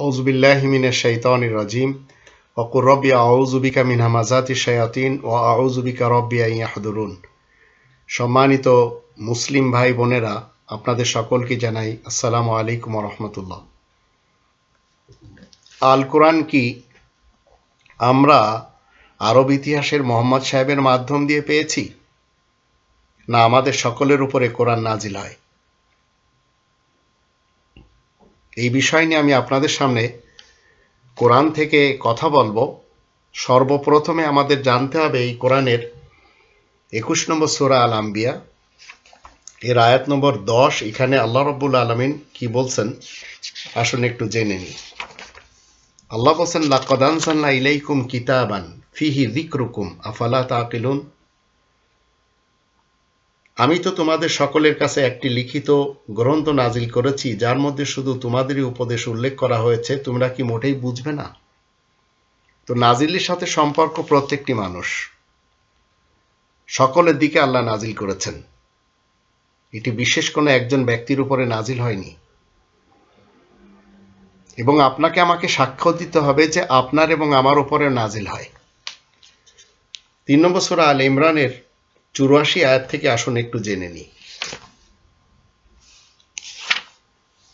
আউজবিল্লাহিমিনা শৈতানির রাজিম। অকুর রব্বি আউজুবিকা মিন হামাজাতি শয়াতিন ও আউজুবিকা রব্বিয়া ইয়াহদুরুন। সম্মানিত মুসলিম ভাই বোনেরা, আপনাদের সকলকে জানাই আসসালামু আলাইকুম রহমতুল্লাহ। আল কোরআন কি? আমরা আরব ইতিহাসের মোহাম্মদ সাহেবের মাধ্যম দিয়ে পেয়েছি? না আমাদের সকলের উপরে কোরআন নাজিল হয়? এই বিষয় নিয়ে আমি আপনাদের সামনে কোরআন থেকে কথা বলব। সর্বপ্রথমে আমাদের জানতে হবে এই কোরআনের একুশ নম্বর সোরা আল আম্বিয়া এর আয়াত নম্বর দশ। এখানে আল্লাহ রব্বুল আলমিন কি বলছেন, আসুন একটু জেনে নিই। আল্লাহ বলছেন লাকদানসাল্লা ইলাইকুম কিতাবান ফিহি দিকরুকুম আফালা তাকিলুন? আমি তো তোমাদের সকলের কাছে একটি লিখিত গ্রন্থ নাজিল করেছি, যার মধ্যে শুধু তোমাদেরই উপদেশ উল্লেখ করা হয়েছে, তোমরা কি মোটেই বুঝবে না? তো নাজিলের সাথে সম্পর্ক প্রত্যেকটি মানুষ। সকলের দিকে আল্লাহ নাজিল করেছেন। এটি বিশেষ কোনো একজন ব্যক্তির উপরে নাজিল হয়নি। এবং আপনাকে আমাকে সাক্ষ্য দিতে হবে যে আপনার এবং আমার উপরে নাজিল হয়। তিন নম্বর সোরা আল ইমরানের চুরাশি আয়াত থেকে আসুন, একটু জেনে নিই।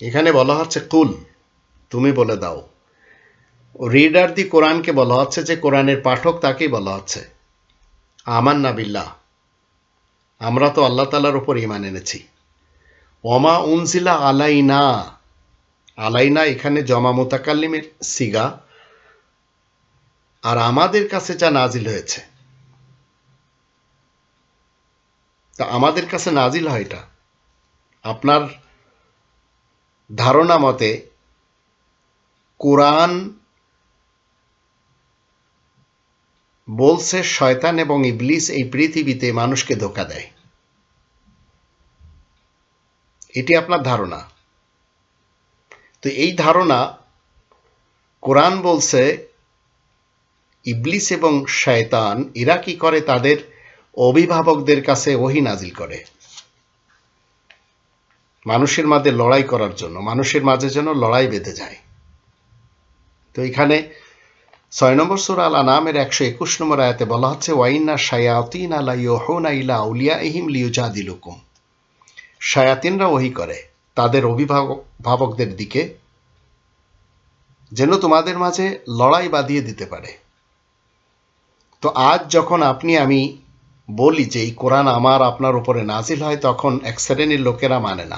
এখানে বলা হচ্ছে, কুল তুমি বলে দাও। রিডার দি কোরআনকে বলা হচ্ছে যে, কোরআনের পাঠক তাকেই বলা হচ্ছে। আমান নাবিল্লাহ আমরা তো আল্লাহ তালার উপর ইমান এনেছি। ওমা উনজিলা আলাইনা আলাইনা এখানে জমা মোতাকাল্লিমের সিগা, আর আমাদের কাছে যা নাজিল হয়েছে। তা আমাদের কাছে নাজিল হয় এটা। আপনার ধারণা মতে কোরআন বলছে শয়তান এবং ইবলিস এই পৃথিবীতে মানুষকে ধোকা দেয়। এটি আপনার ধারণা। তো এই ধারণা কোরআন বলছে, ইবলিস এবং শয়তান এরা কি করে তাদের অভিভাবকদের কাছে ওহি নাজিল করে। মানুষের মাঝে লড়াই করার জন্য, মানুষের মাঝে যেন লড়াই বেঁধে যায়। তো এখানে ছয় নম্বর সুর আল আনামের একশো একুশ নম্বর আয়াতে বলা হচ্ছে ওয়াইনা শায়াতিন আলা ইয়োহনা ইলা উলিয়া ইহিম লিউজা দিলুকুম শায়াতিনরা ওহি করে, তাদের অভিভাবকদের দিকে, যেন তোমাদের মাঝে লড়াই বাঁধিয়ে দিতে পারে। তো আজ যখন আপনি, আমি বলি যে, এই কোরআন আমার আপনার উপরে নাজিল হয় তখন এক শ্রেণির লোকেরা মানে না।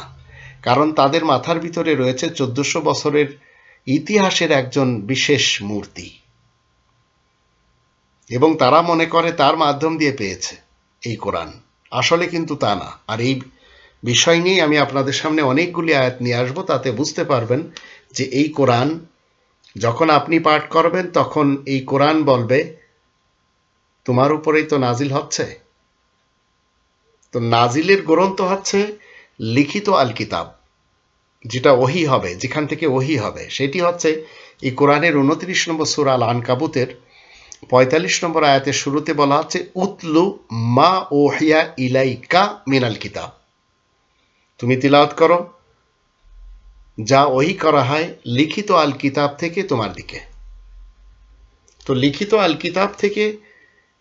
কারণ তাদের মাথার ভিতরে রয়েছে চোদ্দশো বছরের ইতিহাসের একজন বিশেষ মূর্তি। এবং তারা মনে করে তার মাধ্যম দিয়ে পেয়েছে এই কোরআন। আসলে কিন্তু তা না। আর এই বিষয় নিয়েই আমি আপনাদের সামনে অনেকগুলি আয়াত নিয়ে আসব, তাতে বুঝতে পারবেন যে এই কোরআন যখন আপনি পাঠ করবেন তখন এই কোরআন বলবে, তোমার উপরেই তো নাজিল হচ্ছে? তো নাজিলের গ্রন্থ হচ্ছে লিখিত আল কিতাব যেটা ওহি হবে, যেখান থেকে ওহি হবে। সেটি হচ্ছে এই কোরআনের উনত্রিশ নম্বর সুর আল আনকাবুতের পঁয়তাল্লিশ নম্বর আয়াতের শুরুতে বলা হচ্ছে উতলু মা ওহিয়া ইলাইকা মিনাল কিতাব। তুমি তিলাওয়াত করো, যা ওহি করা হয় লিখিত আল কিতাব থেকে তোমার দিকে। তো লিখিত আল কিতাব থেকে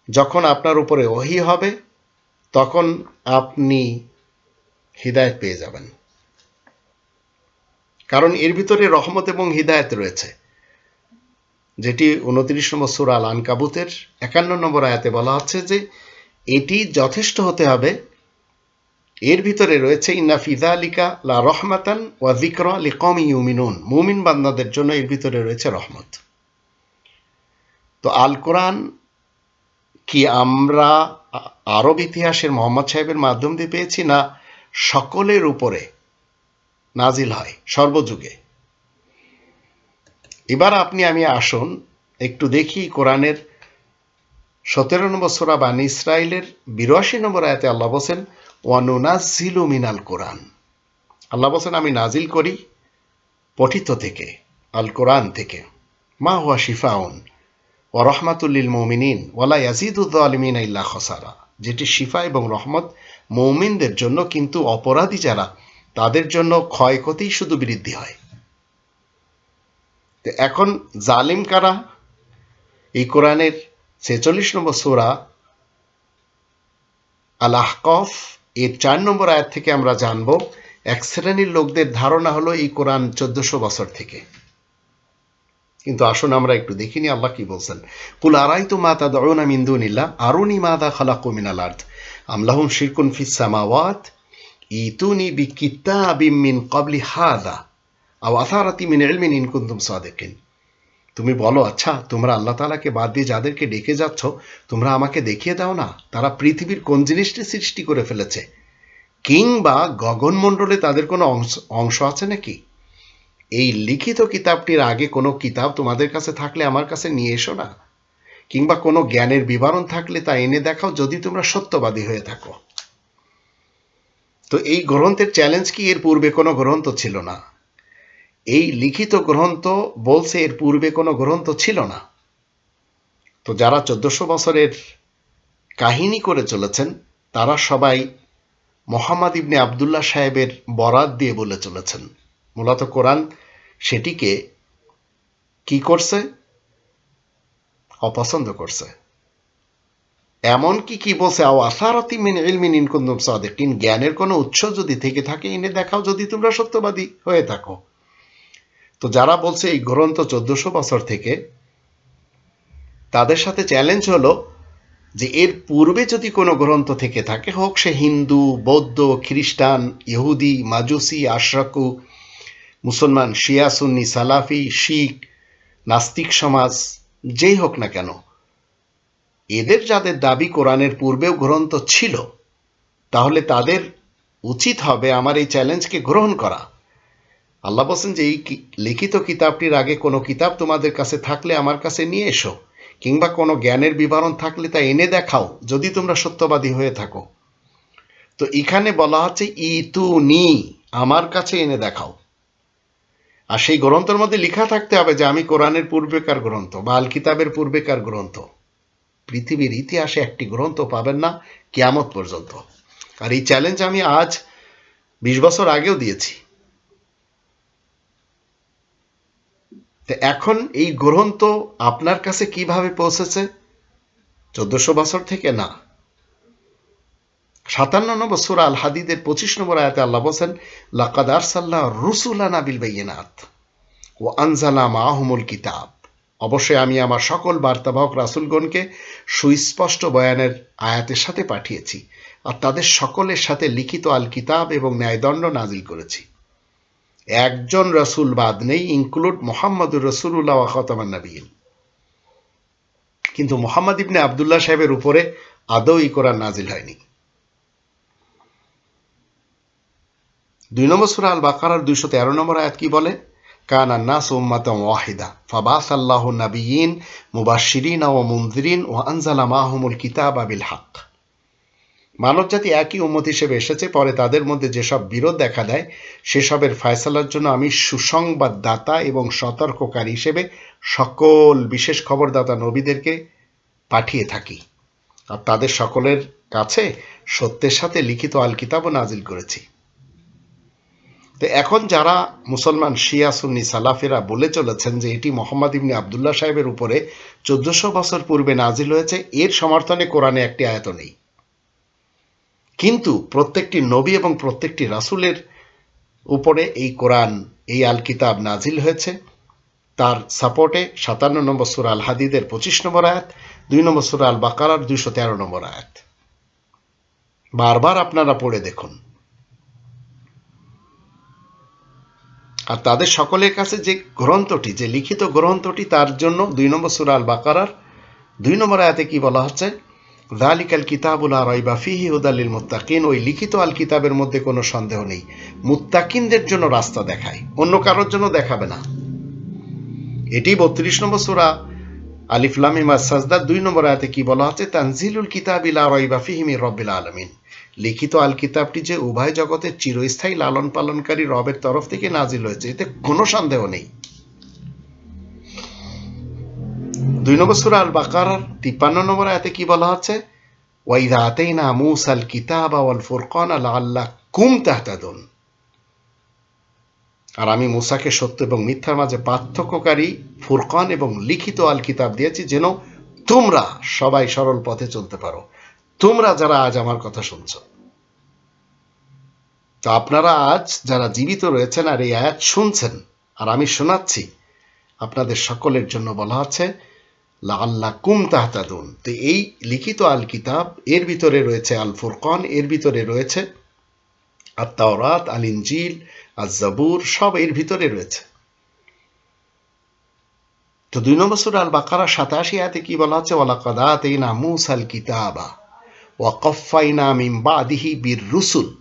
যখন আপনার উপরে ওহি হবে তখন আপনি হৃদায়ত পেয়ে যাবেন। কারণ এর ভিতরে রহমত এবং হৃদায়ত রয়েছে। যেটি উনত্রিশ নম্বর সুরা আল আনকাবুতের একান্ন নম্বর আয়াতে বলা হচ্ছে যে, এটি যথেষ্ট হতে হবে। এর ভিতরে রয়েছে, ইন্না ফিদা আলিকা লা রহমাতান ওয়া জিক্র লিকম ইউমিনুন। মুমিন বান্দাদের জন্য এর ভিতরে রয়েছে রহমত। তো আল কোরআন কি আমরা আরব ইতিহাসের মোহাম্মদ সাহেবের মাধ্যম দিয়ে পেয়েছি না সকলের উপরে নাজিল হয়, সর্বযুগে। এবার আপনি আমি আসুন, একটু দেখি কোরআনের সতেরো নম্বর সোরা বান ইসরায়েলের বিরাশি নম্বর আয়াতে আল্লাহ বলছেন ওয়ানুনাজিলু মিনাল কোরআন। আল্লাহ বলছেন, আমি নাজিল করি পঠিত থেকে, আল কোরআন থেকে। মা হুয়া শিফাউন। ও মৌমিনিন ওয়ালা ইয়াজিদুদ্দ আলমিন ইল্লা খসারা। যেটি শিফা এবং রহমত মৌমিনদের জন্য কিন্তু অপরাধী যারা, তাদের জন্য ক্ষয়ক্ষতি শুধু বৃদ্ধি হয়। তো এখন জালিম কারা? এই কোরআনের ছেচল্লিশ নম্বর সোরা আল আহকফ এর চার নম্বর আয়াত থেকে আমরা জানব, এক শ্রেণির লোকদের ধারণা হলো এই কোরআন চোদ্দশো বছর থেকে। কিন্তু আসুন আমরা একটু দেখিনি আল্লাহ কি বলছেন। কুল আরাই তো মাতা দরুনা মিন্দুনিল্লা আরুনি মাদা খালাকু মিনাল আর্থ আমলাহুম শিরকুন ফিস সামাওয়াত? ইতুনি বি কিতাবিম মিন ক্বাবলি হাদা? আও আথারাতি মিন ইলমিন ইন কুনতুম সাদিকিন? তুমি বলো আচ্ছা তোমরা আল্লাহ তাআলাকে বাদ দিয়ে যাদেরকে ডেকে যাচ্ছ, তোমরা আমাকে দেখিয়ে দাও না? তারা পৃথিবীর কোন জিনিসটি সৃষ্টি করে ফেলেছে? কিংবা গগনমণ্ডলে তাদের কোনো অংশ অংশ আছে নাকি? এই লিখিত কিতাবটির আগে কোনো কিতাব তোমাদের কাছে থাকলে আমার কাছে নিয়ে এসো না। কিংবা কোনো জ্ঞানের বিবরণ থাকলে তা এনে দেখাও যদি তোমরা সত্যবাদী হয়ে থাকো। তো এই গ্রন্থের চ্যালেঞ্জ কি? এর পূর্বে কোনো গ্রন্থ ছিল না। এই লিখিত গ্রন্থ বলছে এর পূর্বে কোনো গ্রন্থ ছিল না। তো যারা চোদ্দশো বছরের কাহিনী করে চলেছেন, তারা সবাই মোহাম্মদ ইবনে আবদুল্লাহ সাহেবের বরাত দিয়ে বলে চলেছেন। মূলত কোরআন সেটিকে কি করছে? অপছন্দ করছে। এমন কি কি বলছে, আও আসারাতি মিন ইলমিন ইন কুনতুম সাদিকিন জ্ঞানের কোনো উৎস যদি থেকে থাকে, এনে দেখাও যদি তোমরা সত্যবাদী হয়ে থাকো। তো যারা বলছে এই গ্রন্থ চোদ্দশো বছর থেকে, তাদের সাথে চ্যালেঞ্জ হলো যে এর পূর্বে যদি কোনো গ্রন্থ থেকে থাকে, হোক সে হিন্দু, বৌদ্ধ, খ্রিস্টান, ইহুদি, মাজুসি, আশরাকু মুসলমান, শিয়া, সুন্নি, সালাফি, শিখ, নাস্তিক সমাজ, যেই হোক না কেন, এদের যাদের দাবি কোরআনের পূর্বেও গ্রন্থ ছিল, তাহলে তাদের উচিত হবে আমার এই চ্যালেঞ্জকে গ্রহণ করা। আল্লাহ বলছেন যে এই লিখিত কিতাবটির আগে কোনো কিতাব তোমাদের কাছে থাকলে আমার কাছে নিয়ে এসো, কিংবা কোনো জ্ঞানের বিবরণ থাকলে তা এনে দেখাও, যদি তোমরা সত্যবাদী হয়ে থাকো। তো এখানে বলা হচ্ছে, ইতু নি, আমার কাছে এনে দেখাও। আর সেই গ্রন্থের মধ্যে লেখা থাকতে হবে যে আমি কোরআনের পূর্বেকার গ্রন্থ বা আল কিতাবের পূর্বেকার গ্রন্থ। পৃথিবীর ইতিহাসে একটি গ্রন্থ পাবেন না কিয়ামত পর্যন্ত। আর এই চ্যালেঞ্জ আমি আজ বিশ বছর আগেও দিয়েছি। তো এখন এই গ্রন্থ আপনার কাছে কীভাবে পৌঁছেছে? চোদ্দশো বছর থেকে না। সাতান্ন নম্বর সুরা আল হাদিদের পঁচিশ নম্বর আয়াতে আল্লাহ বলছেন, লাকাদ আরসাল্লাহ রুসুলানা বিল বাইয়িনাত ও আনজালা মাহমুল কিতাব। অবশ্যই আমি আমার সকল বার্তাবাহক রাসুলগণকে সুস্পষ্ট বয়ানের আয়াতের সাথে পাঠিয়েছি আর তাদের সকলের সাথে লিখিত আল কিতাব এবং ন্যায়দণ্ড নাজিল করেছি। একজন রসুল বাদ নেই, ইনক্লুড মোহাম্মদুর রসুল্লাহ খতমান নবীন কিন্তু মোহাম্মদ ইবনে আবদুল্লাহ সাহেবের উপরে আদৌ ই কোরআন নাজিল হয়নি। দুই নম্বর সুরা আল বাকারার দুইশো তেরো নম্বর আয়াত কি বলে? কান আন্নাস উম্মাতাম ওয়াহিদা ফাবাস আল্লাহ নবীন মুবাশিরিন ও মুনজিরিন ও আনজালা মাহমুল কিতাব আবিল হক মানব জাতি একই উম্মত হিসেবে এসেছে, পরে তাদের মধ্যে যেসব বিরোধ দেখা দেয়, সেসবের ফয়সালার জন্য আমি সুসংবাদদাতা এবং সতর্ককারী হিসেবে সকল বিশেষ খবরদাতা নবীদেরকে পাঠিয়ে থাকি। আর তাদের সকলের কাছে সত্যের সাথে লিখিত আল কিতাবও নাজিল করেছি। তো এখন যারা মুসলমান, শিয়া, সুন্নি, সালাফেরা বলে চলেছেন যে এটি মোহাম্মদ ইবনি আবদুল্লাহ সাহেবের উপরে চোদ্দশো বছর পূর্বে নাজিল হয়েছে, এর সমর্থনে কোরআনে একটি আয়ত নেই। কিন্তু প্রত্যেকটি নবী এবং প্রত্যেকটি রাসুলের উপরে এই কোরআন, এই আল কিতাব নাজিল হয়েছে। তার সাপোর্টে সাতান্ন নম্বর সুরা আল হাদিদের পঁচিশ নম্বর আয়াত, দুই নম্বর সুরা আল বাকারার দুইশো তেরো নম্বর আয়াত। বারবার আপনারা পড়ে দেখুন। আর তাদের সকলের কাছে যে গ্রন্থটি, যে লিখিত গ্রন্থটি, তার জন্য দুই নম্বর সুরা আল বাকারার দুই নম্বর আয়াতে কি বলা হচ্ছে? জালিক আল কিতাবুল রাইবা ফিহি হুদালিল মুত্তাকিন ওই লিখিত আল কিতাবের মধ্যে কোনো সন্দেহ নেই। মুত্তাকিনদের জন্য রাস্তা দেখায়, অন্য কারোর জন্য দেখাবে না। এটি বত্রিশ নম্বর সুরা আলিফলামিমা সাজদার দুই নম্বর আয়াতে কি বলা হচ্ছে? তানজিলুল কিতাবিলা রাইবা ফিহিমি রব্বিল আলমিন। লিখিত আল কিতাবটি যে উভয় জগতের চিরস্থায়ী লালন পালনকারী রবের তরফ থেকে নাজিল হয়েছে, এতে কোনো সন্দেহ নেই। দুই নম্বর সুরা আল বাকার তিপ্পান্ন নম্বর আয়াতে কি বলা হচ্ছে? ওয়াইদা আতেইনা মুসাল কিতাব ওয়াল ফুরকান আল আল্লাহ কুম তাহতাদুন। আর আমি মুসাকে সত্য এবং মিথ্যার মাঝে পার্থক্যকারী ফুরকান এবং লিখিত আল কিতাব দিয়েছি, যেন তোমরা সবাই সরল পথে চলতে পারো। তোমরা যারা আজ আমার কথা শুনছ। তো আপনারা আজ যারা জীবিত রয়েছেন আর এই আয়াত শুনছেন, আর আমি শোনাচ্ছি, আপনাদের সকলের জন্য বলা হচ্ছে আল্লাহ কুম তাহতাদুন। তো এই লিখিত আল কিতাব এর ভিতরে রয়েছে আল ফুরকন এর ভিতরে রয়েছে আর তাওরাত আল ইঞ্জিল আর জাবুর সব এর ভিতরে রয়েছে। তো দুই নম্বর সুর আল বাকারা সাতাশি আয়াতে কি বলা হচ্ছে কদাত এই না মুসাল কিতাবা ওয়া কফাইনা মিম বীর রুসুল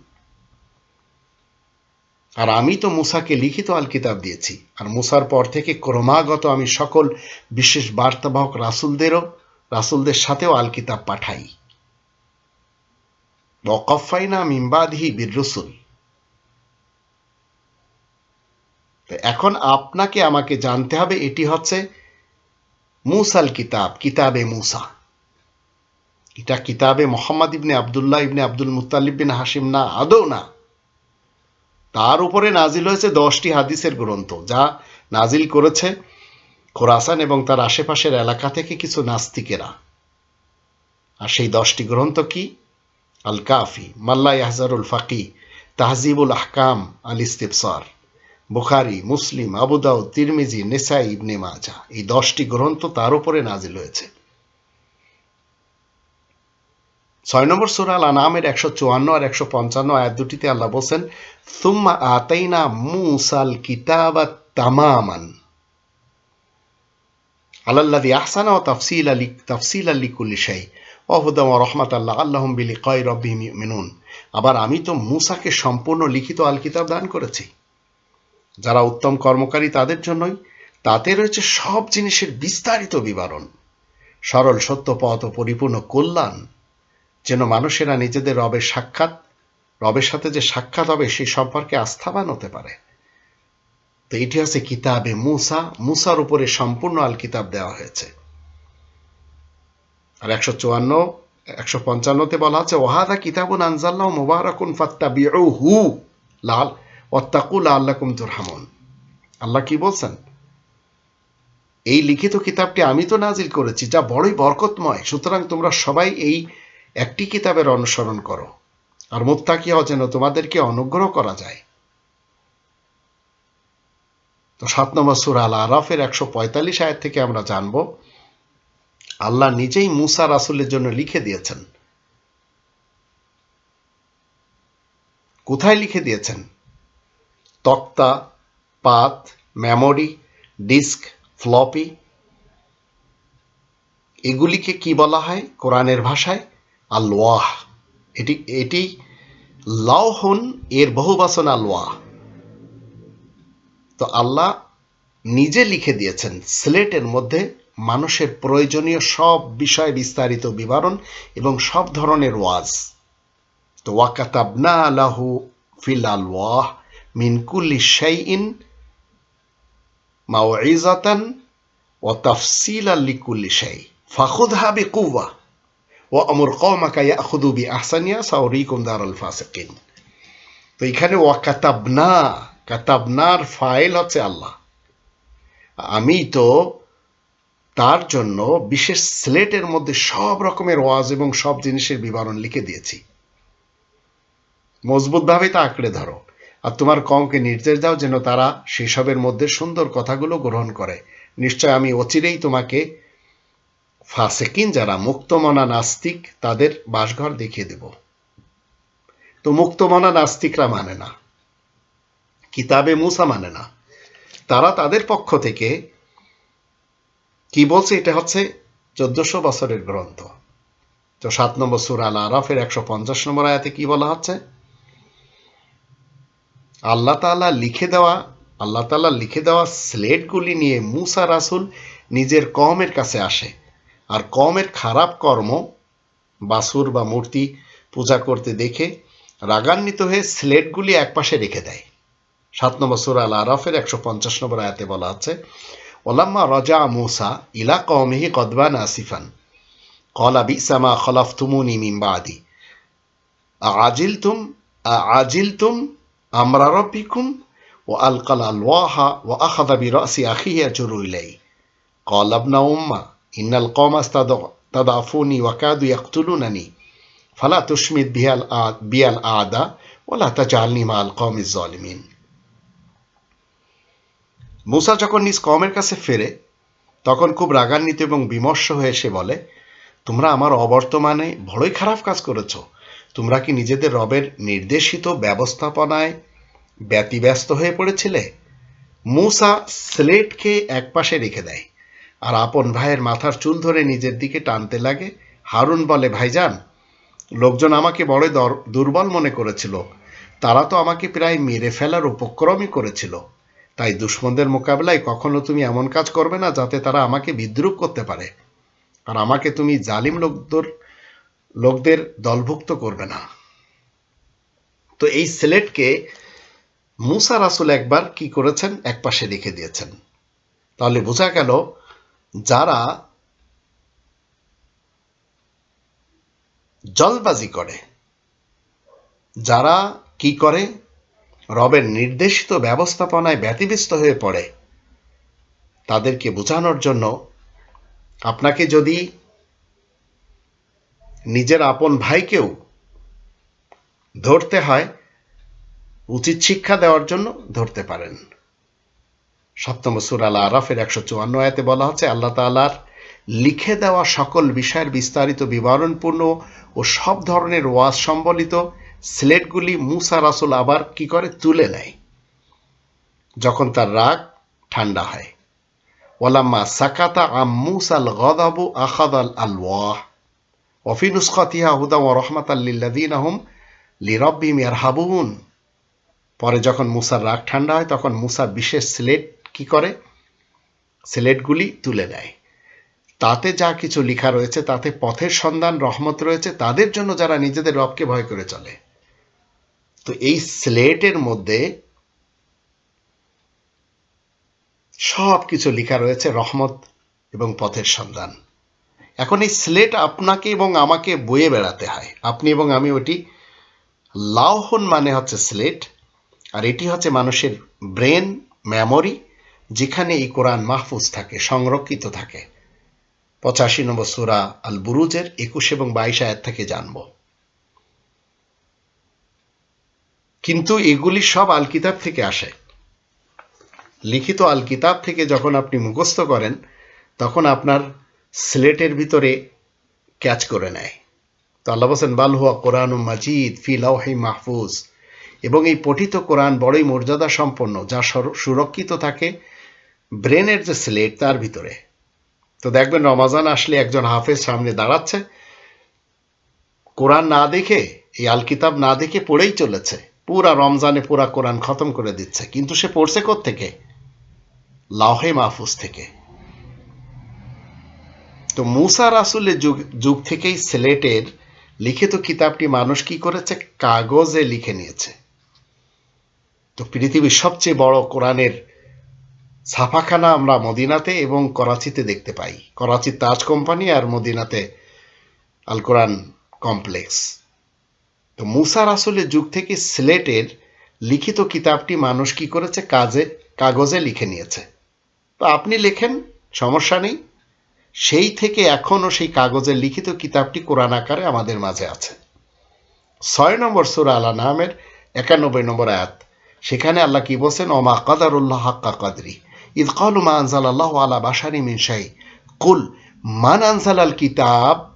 আর আমি তো মুসাকে লিখিত আল কিতাব দিয়েছি। আর মুসার পর থেকে ক্রমাগত আমি সকল বিশেষ বার্তাবাহক রাসুলদেরও, রাসুলদের সাথেও আল কিতাব পাঠাই ওকফাইনা মিম্বাদিহি বীর রসুল এখন আপনাকে আমাকে জানতে হবে এটি হচ্ছে মুসাল কিতাব, কিতাবে মুসা। এটা কিতাবে মোহাম্মদ ইবনে আবদুল্লাহ ইবনে আব্দুল মুতালিব বিন হাসিম না, আদৌ না। তার উপরে নাজিল হয়েছে দশটি হাদিসের গ্রন্থ, যা নাজিল করেছে খোরাসান এবং তার আশেপাশের এলাকা থেকে কিছু নাস্তিকেরা। আর সেই দশটি গ্রন্থ কি? আল কাফি মাল্লা ইয়াহজারুল ফাকি, তাহজিবুল আহকাম আল ইস্তিফসার বুখারি, মুসলিম আবুদাউ তিরমিজি, নেসাই, ইবনে মাজা এই দশটি গ্রন্থ তার উপরে নাজিল হয়েছে। ছয় নম্বর সুরাল আনামের একশো চুয়ান্ন আর একশো পঞ্চান্ন আয়াত দুটিতে আল্লাহ বলছেন, সুম্মা আতাইনা মুসাল কিতাবা তামামান। আহসানা ও তাফসিল আলী তাফসিল আলী কুল্লি শাই। অহুদম আল্লাহ বিলি কয় মিনুন আবার আমি তো মুসাকে সম্পূর্ণ লিখিত আল কিতাব দান করেছি। যারা উত্তম কর্মকারী তাদের জন্যই, তাতে রয়েছে সব জিনিসের বিস্তারিত বিবরণ। সরল সত্য, পথ ও পরিপূর্ণ কল্যাণ। যেন মানুষেরা নিজেদের রবের সাক্ষাৎ, রবের সাথে যে সাক্ষাৎ হবে সেই সম্পর্কে আস্থাবান হতে পারে। তো এটি হচ্ছে কিতাবে মুসা। মুসার উপরে সম্পূর্ণ আল কিতাব দেওয়া হয়েছে। আর একশো চুয়ান্ন, একশো পঞ্চান্নতে বলা আছে, ওহাদা কিতাবুন আনজাল্লাহ মুবারাকুন ফাত্তা হু লাল অত্তাকুল আল্লাকুম তুরহামন। আল্লাহ কি বলছেন? এই লিখিত কিতাবটি আমি তো নাজিল করেছি, যা বড়ই বরকতময়। সুতরাং তোমরা সবাই এই একটি কিতাবের অনুসরণ করো, আর মুত্তাকি হও যেন তোমাদেরকে অনুগ্রহ করা যায়। তো সাত নম্বর সুর আল আরাফের একশো পঁয়তাল্লিশ আয়ের থেকে আমরা জানব, আল্লাহ নিজেই মুসা রাসুলের জন্য লিখে দিয়েছেন। কোথায় লিখে দিয়েছেন? তক্তা, পাত, মেমোরি, ডিস্ক, ফ্লপি। এগুলিকে কি বলা হয়? কোরআনের ভাষায় আলওয়াহ। এটি এটি লাউহন এর বহুবাসন আলওয়াহ। তো আল্লাহ নিজে লিখে দিয়েছেন, স্লেটের মধ্যে মানুষের প্রয়োজনীয় সব বিষয় বিস্তারিত বিবরণ এবং সব ধরনের ওয়াজ। তো ওয়াকাতাবনা আলাহু ফিল আলওয়াহ মিন কুল্লি শাইইন মাওইজাতান ও তাফসিল আল্লি কুল্লি শাই। ফাখুদহা বিকুওয়া। ও আমর কওমাকা ইয়াখুদু বিআহসানিয়া সাউরিকুম দারাল ফাসিকিন তো এখানে ওয়াকাতাবনা কাতাবনার ফাইল হচ্ছে আল্লাহ। আমি তো তার জন্য বিশেষ স্লেটের মধ্যে সব রকমের ওয়াজ এবং সব জিনিসের বিবরণ লিখে দিয়েছি। মজবুতভাবে তা আঁকড়ে ধরো। আর তোমার কমকে নির্দেশ দাও যেন তারা সেসবের মধ্যে সুন্দর কথাগুলো গ্রহণ করে। নিশ্চয় আমি অচিরেই তোমাকে ফাসেকিন যারা মুক্তমনা নাস্তিক, তাদের বাসঘর দেখিয়ে দেব। তো মুক্তমনা নাস্তিকরা মানে না। কিতাবে মুসা মানে না। তারা তাদের পক্ষ থেকে কি বলছে, এটা হচ্ছে চোদ্দশো বছরের গ্রন্থ। তো সাত নম্বর সুর আল আরাফের একশো পঞ্চাশ নম্বর আয়াতে কি বলা হচ্ছে? আল্লাহ তালা লিখে দেওয়া, আল্লাহ তালা লিখে দেওয়া স্লেটগুলি নিয়ে মুসা রাসুল নিজের কমের কাছে আসে। আর কমের খারাপ কর্ম, বাসুর বা মূর্তি পূজা করতে দেখে রাগান্বিত হয়ে স্লেটগুলি একপাশে রেখে দেয়। সাত নম্বর সুর আল আরফের একশো পঞ্চাশ নম্বর আয়াতে বলা আছে, ওলাম্মা রজা মুসা ইলা কমেহি কদবান আসিফান কলা বিসামা খলাফ তুমুনি মিম্বা আদি আজিল তুম আজিল তুম আমরা রব্বিকুম ও আল কালা লোয়াহা ও আখাদাবি রসি আখিয়া চুরুইলাই কলাবনা উম্মা ইন্নাল কম আস্তাদাফুনি ওয়াকাদু ইয়াকতুলুনানি, ফালা তুসমিদ বিহাল বিয়াল আদা ওলা তাজালনি মাল কম ইজলিমিন মুসা যখন নিজ কমের কাছে ফেরে, তখন খুব রাগান্বিত এবং বিমর্ষ হয়ে সে বলে, তোমরা আমার অবর্তমানে ভড়ই খারাপ কাজ করেছ। তোমরা কি নিজেদের রবের নির্দেশিত ব্যবস্থাপনায় ব্যতিব্যস্ত হয়ে পড়েছিলে? মুসা স্লেটকে একপাশে রেখে দেয়। আর আপন ভাইয়ের মাথার চুল ধরে নিজের দিকে টানতে লাগে। হারুন বলে, ভাইজান, লোকজন আমাকে বড় দর- দুর্বল মনে করেছিল। তারা তো আমাকে প্রায় মেরে ফেলার উপক্রমই করেছিল। তাই দুশ্মনদের মোকাবেলায় কখনো তুমি এমন কাজ করবে না যাতে তারা আমাকে বিদ্রুপ করতে পারে। আর আমাকে তুমি জালিম লোকদের লোকদের দলভুক্ত করবে না। তো এই সিলেটকে মুসা রাসুল একবার কি করেছেন? একপাশে রেখে দিয়েছেন। তাহলে বোঝা গেল যারা জলবাজি করে, যারা কি করে? রবের নির্দেশিত ব্যবস্থাপনায় ব্যতিব্যস্ত হয়ে পড়ে। তাদেরকে বোঝানোর জন্য আপনাকে যদি নিজের আপন ভাইকেও ধরতে হয়, উচিত শিক্ষা দেওয়ার জন্য ধরতে পারেন। সপ্তম সুরাল আরাফের একশো চুয়ান্ন আয়তে বলা হচ্ছে, আল্লাহ তালার লিখে দেওয়া সকল বিষয়ের বিস্তারিত বিবরণপূর্ণ ও সব ধরনের ওয়াজ সম্বলিত স্লেটগুলি মুসা রাসুল আবার কি করে তুলে নেয়? যখন তার রাগ ঠান্ডা হয়। ওলাম্মা সাকাতা আমুস আল গদাবু আহাদ আল আলওয়াহ অফিনুসকাতিয়া হুদা ও রহমাত আল্লিল্লাদিন আহম লিরব্বিম ইয়ারহাবুন। পরে যখন মুসার রাগ ঠান্ডা হয়, তখন মুসা বিশেষ স্লেট কি করে? স্লেটগুলি তুলে নেয়। তাতে যা কিছু লেখা রয়েছে, তাতে পথের সন্ধান, রহমত রয়েছে, তাদের জন্য যারা নিজেদের রবকে ভয় করে চলে। তো এই স্লেটের মধ্যে সব কিছু লেখা রয়েছে, রহমত এবং পথের সন্ধান। এখন এই স্লেট আপনাকে এবং আমাকে বয়ে বেড়াতে হয়। আপনি এবং আমি ওটি লাউহন মানে হচ্ছে স্লেট, আর এটি হচ্ছে মানুষের ব্রেন, মেমোরি যেখানে এই কোরআন মাহফুজ থাকে, সংরক্ষিত থাকে। পঁচাশি নম্বর সুরা আল বুরুজের একুশ এবং বাইশ আয়াত থেকে জানব। কিন্তু এগুলি সব আল কিতাব থেকে আসে। লিখিত আল কিতাব থেকে যখন আপনি মুখস্থ করেন, তখন আপনার স্লেটের ভিতরে ক্যাচ করে নেয়। তো আল্লাহ বলছেন, বাল হুয়া কোরআন মাজিদ ফি লাউহি মাহফুজ। এবং এই পঠিত কোরআন বড়ই মর্যাদা সম্পন্ন যা সর- সুরক্ষিত থাকে ব্রেনের যে স্লেট, তার ভিতরে। তো দেখবেন রমাজান আসলে একজন হাফেজ সামনে দাঁড়াচ্ছে। কোরআন না দেখে, এই আল কিতাব না দেখে পড়েই চলেছে। পুরা রমজানে পুরা কোরআন খতম করে দিচ্ছে। কিন্তু সে পড়ছে থেকে লাহে মাহফুজ থেকে। তো মুসা রাসুলের যুগ যুগ থেকেই সিলেটের লিখিত কিতাবটি মানুষ কি করেছে? কাগজে লিখে নিয়েছে। তো পৃথিবীর সবচেয়ে বড় কোরআনের ছাপাখানা আমরা মদিনাতে এবং করাচিতে দেখতে পাই। করাচি তাজ কোম্পানি আর মদিনাতে আল কোরআন কমপ্লেক্স। তো মুসা রাসুলের যুগ থেকে সিলেটের লিখিত কিতাবটি মানুষ কি করেছে? কাজে, কাগজে লিখে নিয়েছে। তো আপনি লেখেন, সমস্যা নেই। সেই থেকে এখনও সেই কাগজের লিখিত কিতাবটি কোরআন আকারে আমাদের মাঝে আছে। ছয় নম্বর সুরা আলা নামের একানব্বই নম্বর আয়াত। সেখানে আল্লাহ কি বলছেন? ওমা কাদারুল্লাহ হাক্কা কাদরি। إذ قالوا ما أنزل الله على بشر من شيء. قل من أنزل الكتاب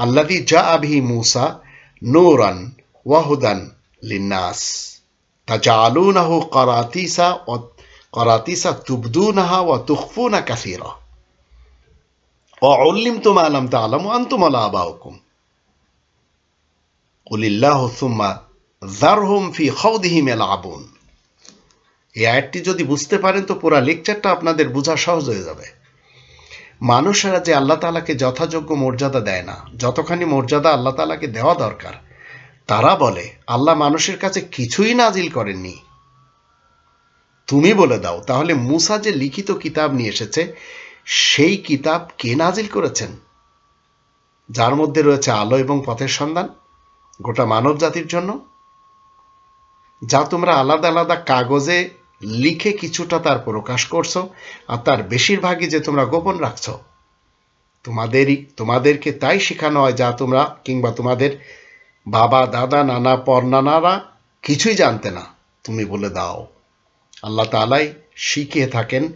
الذي جاء به موسى نورا وهدى للناس؟ تجعلونه قراطيس قراطيس تبدونها وتخفون كثيرا. وعلمت ما لم تعلموا أنتم ولا آباؤكم. قل الله ثم ذرهم في خوضهم يلعبون. এই আয়াতটি যদি বুঝতে পারেন, তো পুরা লেকচারটা আপনাদের বোঝা সহজ হয়ে যাবে। মানুষেরা যে আল্লাহ তালাকে যথাযোগ্য মর্যাদা দেয় না, যতখানি মর্যাদা আল্লাহ তালাকে দেওয়া দরকার, তারা বলে, আল্লাহ মানুষের কাছে কিছুই নাজিল করেননি। তুমি বলে দাও, তাহলে মুসা যে লিখিত কিতাব নিয়ে এসেছে, সেই কিতাব কে নাজিল করেছেন? যার মধ্যে রয়েছে আলো এবং পথের সন্ধান, গোটা মানব জাতির জন্য? যা তোমরা আলাদা আলাদা কাগজে লিখে কিছুটা তার প্রকাশ করছ, আর তার বেশিরভাগই যে তোমরা গোপন রাখছো। তোমাদেরই, তোমাদেরকে তাই শেখানো হয় যা তোমরা কিংবা তোমাদের বাবা, দাদা, নানা, পরনানারা কিছুই জানতে না। তুমি বলে দাও। আল্লাহ তালাই শিখিয়ে থাকেন,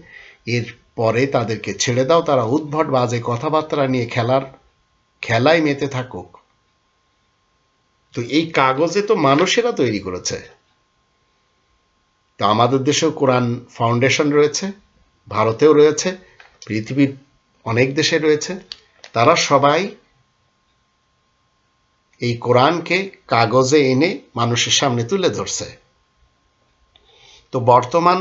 এর পরে তাদেরকে ছেড়ে দাও। তারা উদ্ভট বাজে কথাবার্তা নিয়ে খেলার, খেলায় মেতে থাকুক। তো এই কাগজে তো মানুষেরা তৈরি করেছে। তো আমাদের দেশেও কোরআন ফাউন্ডেশন রয়েছে, ভারতেও রয়েছে, পৃথিবীর অনেক দেশে রয়েছে। তারা সবাই এই কোরআনকে কাগজে এনে মানুষের সামনে তুলে ধরছে। তো বর্তমান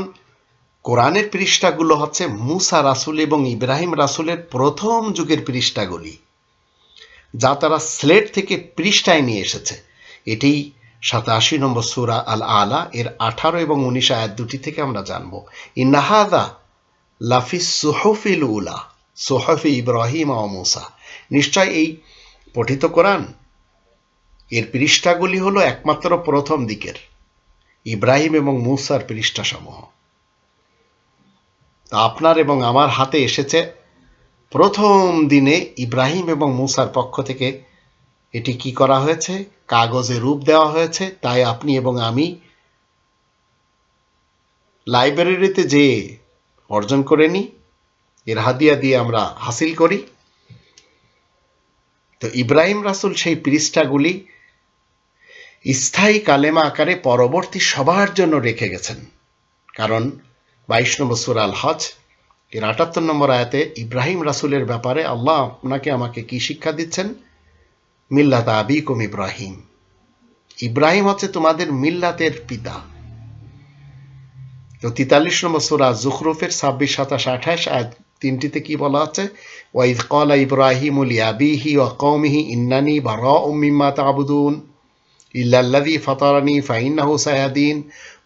কোরআনের পৃষ্ঠাগুলো হচ্ছে মুসা রাসুল এবং ইব্রাহিম রাসুলের প্রথম যুগের পৃষ্ঠাগুলি, যা তারা স্লেট থেকে পৃষ্ঠায় নিয়ে এসেছে। এটি সাতাশি নম্বর সুরা আল আলা এর আঠারো এবং উনিশ আয়াত দুটি থেকে আমরা জানব। ইনাহাদা লাফিস সোহফিল উলা, সোহফি ইব্রাহিম ও মুসা। নিশ্চয় এই পঠিত কোরআন এর পৃষ্ঠাগুলি হলো একমাত্র প্রথম দিকের, ইব্রাহিম এবং মুসার পৃষ্ঠাসমূহ। তা আপনার এবং আমার হাতে এসেছে প্রথম দিনে ইব্রাহিম এবং মুসার পক্ষ থেকে এটি কি করা হয়েছে? কাগজে রূপ দেওয়া হয়েছে, তাই আপনি এবং আমি লাইব্রেরিতে যে অর্জন করে নিই। এর হাদিয়া দিয়ে আমরা হাসিল করি। তো ইব্রাহিম রাসুল সেই পৃষ্ঠাগুলি স্থায়ী কালেমা আকারে পরবর্তী সবার জন্য রেখে গেছেন। কারণ বাইশ নম্বর সুর আল হজ এর আটাত্তর নম্বর আয়াতে ইব্রাহিম রাসুলের ব্যাপারে আল্লাহ আপনাকে আমাকে কি শিক্ষা দিচ্ছেন? মিল্লাত আবিকুম ইব্রাহিম। ইব্রাহিম হচ্ছে তোমাদের মিল্লাতের পিতা। তো তেতাল্লিশ নম্বর সুরা জুখরুফের ছাব্বিশ, সাতাশ, আঠাশ, আয়াত তিনটিতে কি বলা আছে? ওয়াইদ কলা ইব্রাহিম লিয়াবিহি ও কৌমিহি ইন্নানি বারা মিম্মা তাবুদুন ইল্লাল্লাযী ফাতারানি ফাইন্নাহু সায়াদিন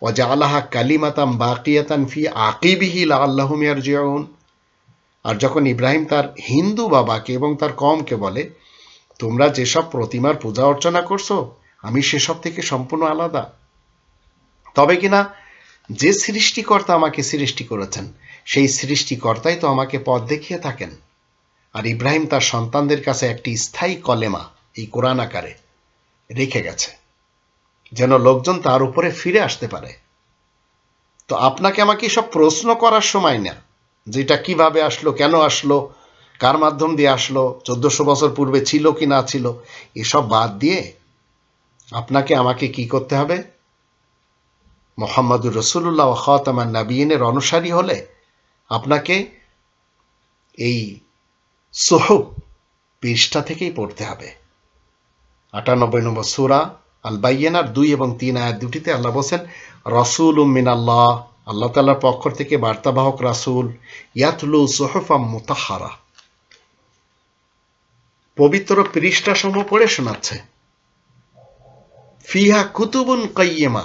ওয়া জাআলাহা কালিমাতাম বাকিয়াতান ফি আকিবিহি লাআল্লাহুম ইয়ারজিউন। আর যখন ইব্রাহিম তার হিন্দু বাবাকে এবং তার কমকে বলে তোমরা যেসব প্রতিমার পূজা অর্চনা করছ, আমি সেসব থেকে সম্পূর্ণ আলাদা। তবে কিনা, যে সৃষ্টিকর্তা আমাকে সৃষ্টি করেছেন, সেই সৃষ্টিকর্তাই তো আমাকে পথ দেখিয়ে থাকেন। আর ইব্রাহিম তার সন্তানদের কাছে একটি স্থায়ী কলেমা এই কোরআন আকারে রেখে গেছে, যেন লোকজন তার উপরে ফিরে আসতে পারে। তো আপনাকে আমাকে সব প্রশ্ন করার সময় না যে এটা কীভাবে আসলো, কেন আসলো কার মাধ্যম দিয়ে আসলো? চোদ্দশো বছর পূর্বে ছিল কি না ছিল? এসব বাদ দিয়ে আপনাকে আমাকে কি করতে হবে? মোহাম্মদুর রসুল্লাহ খাতামান নাবিয়নের অনুসারী হলে আপনাকে এই সোহব পৃষ্ঠা থেকেই পড়তে হবে। আটানব্বই নম্বর সুরা আল বাইয়েনার দুই এবং তিন আয়াত দুটিতে আল্লাহ বলছেন রসুল উম্মিন আল্লাহ আল্লাহ তাল্লার পক্ষ থেকে বার্তাবাহক রাসুল, ইয়াতলু সোহফাম মুতাহারা পবিত্র পৃষ্ঠা সমূহ পড়ে শোনাচ্ছে। ফিহা কুতুবুন কাইয়েমা।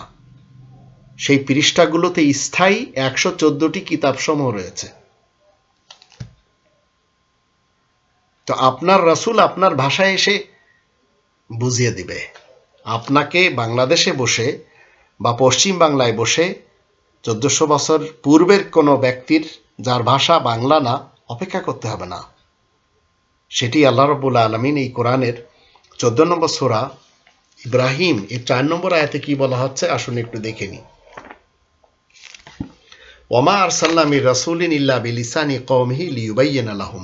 সেই পৃষ্ঠাগুলোতে স্থায়ী একশো চোদ্দটি কিতাব সমূহ রয়েছে। তো আপনার রাসুল আপনার ভাষায় এসে বুঝিয়ে দিবে। আপনাকে বাংলাদেশে বসে বা পশ্চিম বাংলায় বসে চোদ্দশো বছর পূর্বের কোনো ব্যক্তির যার ভাষা বাংলা না, অপেক্ষা করতে হবে না। সেটি আল্লাহ রবুল আলমিন এই কোরআনের চোদ্দ নম্বর সোরা ইব্রাহিম, এর চার নম্বর আয়াতে কি বলা হচ্ছে? আসুন একটু দেখে নিই। ওমা আরসাল্লামি রাসুলিন ইল্লা বিলিসানি কৌমহি লিউবাইয়েন আলাহুম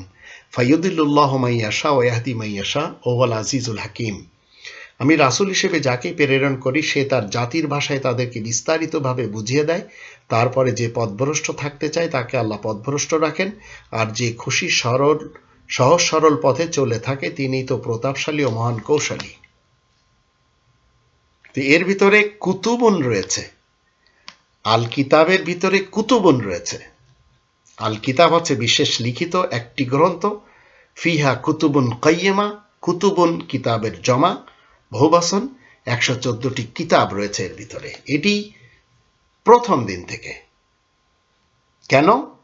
ফাইয়ুদুল্লাহ মাইয়াশা ওয়াহদি মাইয়াশা ওয়াল আজিজুল হাকিম। আমি রাসুল হিসেবে যাকে প্রেরণ করি, সে তার জাতির ভাষায় তাদেরকে বিস্তারিতভাবে বুঝিয়ে দেয়। তারপরে যে পদভ্রষ্ট থাকতে চায়, তাকে আল্লাহ পদভ্রষ্ট রাখেন। আর যে খুশি, সরল সহজ সরল পথে চলে থাকে তিনি তো প্রতাপশালী ও মহান কৌশলী। এর ভিতরে কুতুবন রয়েছে। আল কিতাবের ভিতরে কুতুবন রয়েছে। আল কিতাব হচ্ছে বিশেষ লিখিত একটি গ্রন্থ। ফিহা কুতুবুন কাইয়েমা কুতুবুন কিতাবের জমা বহুবাসন একশো চোদ্দটি কিতাব রয়েছে এর ভিতরে। এটি প্রথম দিন থেকে। কেন?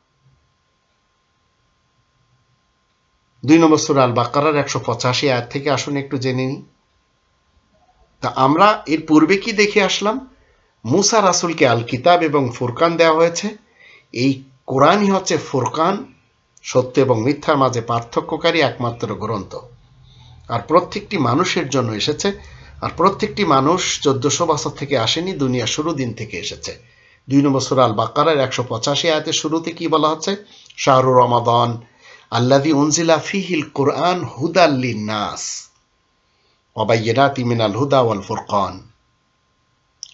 দুই নম্বর সুর আল বাকারার একশো পঁচাশি আয়াত থেকে আসুন একটু জেনে নিই। তা আমরা এর পূর্বে কি দেখে আসলাম? মুসা রাসুলকে আল কিতাব এবং ফুরকান দেওয়া হয়েছে। এই কোরআনই হচ্ছে ফুরকান, সত্য এবং মিথ্যার মাঝে পার্থক্যকারী একমাত্র গ্রন্থ। আর প্রত্যেকটি মানুষের জন্য এসেছে, আর প্রত্যেকটি মানুষ চোদ্দশো বছর থেকে আসেনি, দুনিয়া শুরু দিন থেকে এসেছে। দুই নম্বর সুরা আল বাকারের একশো পঁচাশি আয়াতের শুরুতে কি বলা হচ্ছে? শাহরু রমাদন আল্লাদি উনজিলা ফিহিল কোরআন হুদাল্লি নাস অবাইয়েরাতি মিনাল হুদা ওয়াল ফুরকান।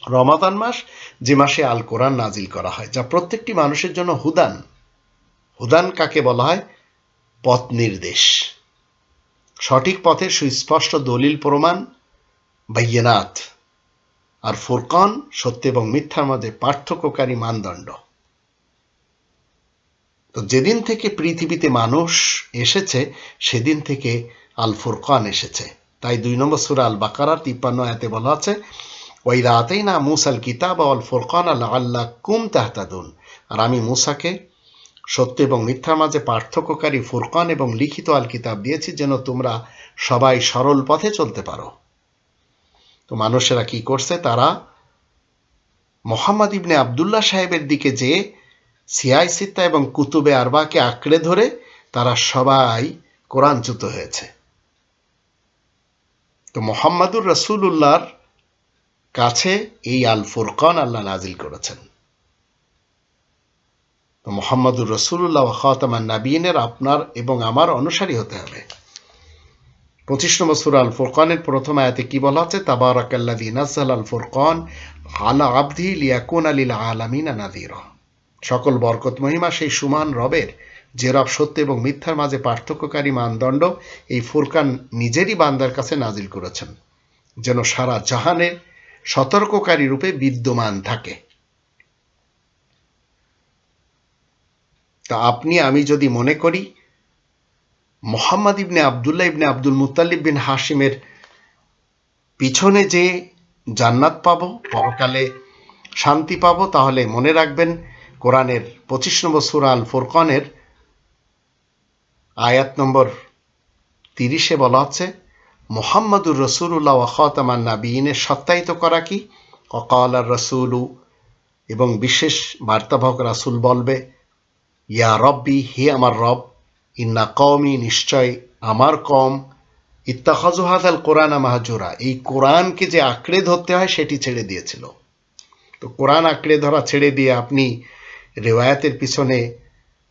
রমাদান মাস যে মাসে আল কোরআন নাজিল করা হয়, যা প্রত্যেকটি মানুষের জন্য হুদান। হুদান কাকে বলা হয়? পথ নির্দেশ। সঠিক পথের সুস্পষ্ট দলিল প্রমাণ বাইয়েনাথ আর ফুরকন সত্য এবং মিথ্যার মধ্যে পার্থক্যকারী মানদণ্ড। তো যেদিন থেকে পৃথিবীতে মানুষ এসেছে, সেদিন থেকে আল ফুরকান এসেছে। তাই দুই নম্বর সুরা আল বাকারার তিপ্পান্ন আয়াতে বলা আছে ওই রাতেই না মুসাল কিতাব আল ফুরকান আল্লাহ আল্লাহ কুম তাহতাদুন। আর আমি মুসাকে সত্য এবং মিথ্যার মাঝে পার্থক্যকারী ফুরকান এবং লিখিত আল কিতাব দিয়েছি যেন তোমরা সবাই সরল পথে চলতে পারো। তো মানুষেরা কি করছে? তারা মোহাম্মদ ইবনে আবদুল্লাহ সাহেবের দিকে যে সিয়াই সিত্তা এবং কুতুবে আরবাকে আঁকড়ে ধরে তারা সবাই কোরআনচ্যুত হয়েছে। তো মোহাম্মদুর রসুল্লাহর কাছে এই আল ফুরকান আল্লাহ নাজিল করেছেন। তো মোহাম্মদুর রসুল্লাহ খাতামান নাবিনের আপনার এবং আমার অনুসারী হতে হবে। পঁচিশ নম্বর সুরা আল ফুরকানের প্রথম আয়াতে কি বলা আছে তাবারাকাল্লাযী নাযাল আল ফুরকান আলা আবদি লিয়াকুন লিল আলামিনা নাযীরা। সকল বরকত মহিমা সেই সুমান রবের। যে রব সত্য এবং মিথ্যার মাঝে পার্থক্যকারী মানদণ্ড এই ফুরকান নিজেরই বান্দার কাছে নাজিল করেছেন। যেন সারা জাহানে সতর্ককারী রূপে বিদ্যমান থাকে। তা আপনি, আমি যদি মনে করি, মোহাম্মদ ইবনে আবদুল্লাহ ইবনে আব্দুল মুতাল্লিব বিন হাসিমের পিছনে যে জান্নাত পাবো, পরকালে শান্তি পাবো, তাহলে মনে রাখবেন কোরআনের পঁচিশ নম্বর সুরা আল ফোরকনের আয়াত নম্বর তিরিশে বলা হচ্ছে মোহাম্মদুর রসুল্লাহ ওয়াখাতামান নাবিনের সত্যায়িত করা কি? অকাল আর রসুলু এবং বিশেষ বার্তাবাহক রাসুল বলবে, ইয়া রব্বি, হে আমার রব, ইন্না কমই নিশ্চয় আমার কম ইত্তাখাজুহাদ আল কোরআন মাহাজুরা এই কোরআনকে যে আঁকড়ে ধরতে হয় সেটি ছেড়ে দিয়েছিল। তো কোরআন আঁকড়ে ধরা ছেড়ে দিয়ে আপনি রেওয়ায়াতের পিছনে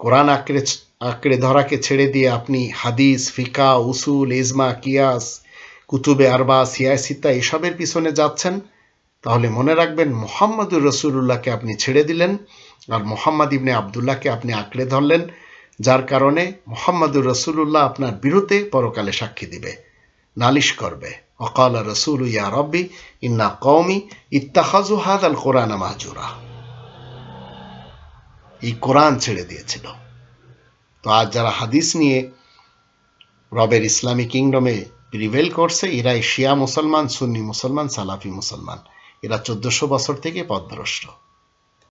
কোরআন আঁকড়ে আঁকড়ে ধরাকে ছেড়ে দিয়ে আপনি হাদিস, ফিকা, উসুল, ইজমা, কিয়াস, কুতুবে আরবা সিয়াসিতা এসবের পিছনে যাচ্ছেন, তাহলে মনে রাখবেন মোহাম্মদুর রসুল্লাহকে আপনি ছেড়ে দিলেন আর মোহাম্মদ ইবনে আবদুল্লাহকে আপনি আঁকড়ে ধরলেন, যার কারণে মোহাম্মদুর রসুল্লাহ আপনার বিরুদ্ধে পরকালে সাক্ষী দিবে, নালিশ করবে। অকাল রসুল, ইয়া রব্বি, ইন্না কৌমি ইত্তাখাজু হাদ আল কোরআন মাহজুরা এই কোরআন ছেড়ে দিয়েছিল। তো আজ যারা হাদিস নিয়ে রবের ইসলামী কিংডমে প্রিভেল করছে এরা শিয়া মুসলমান, সুন্নি মুসলমান, সালাফি মুসলমান। এরা চোদ্দশো বছর থেকে পথভ্রষ্ট।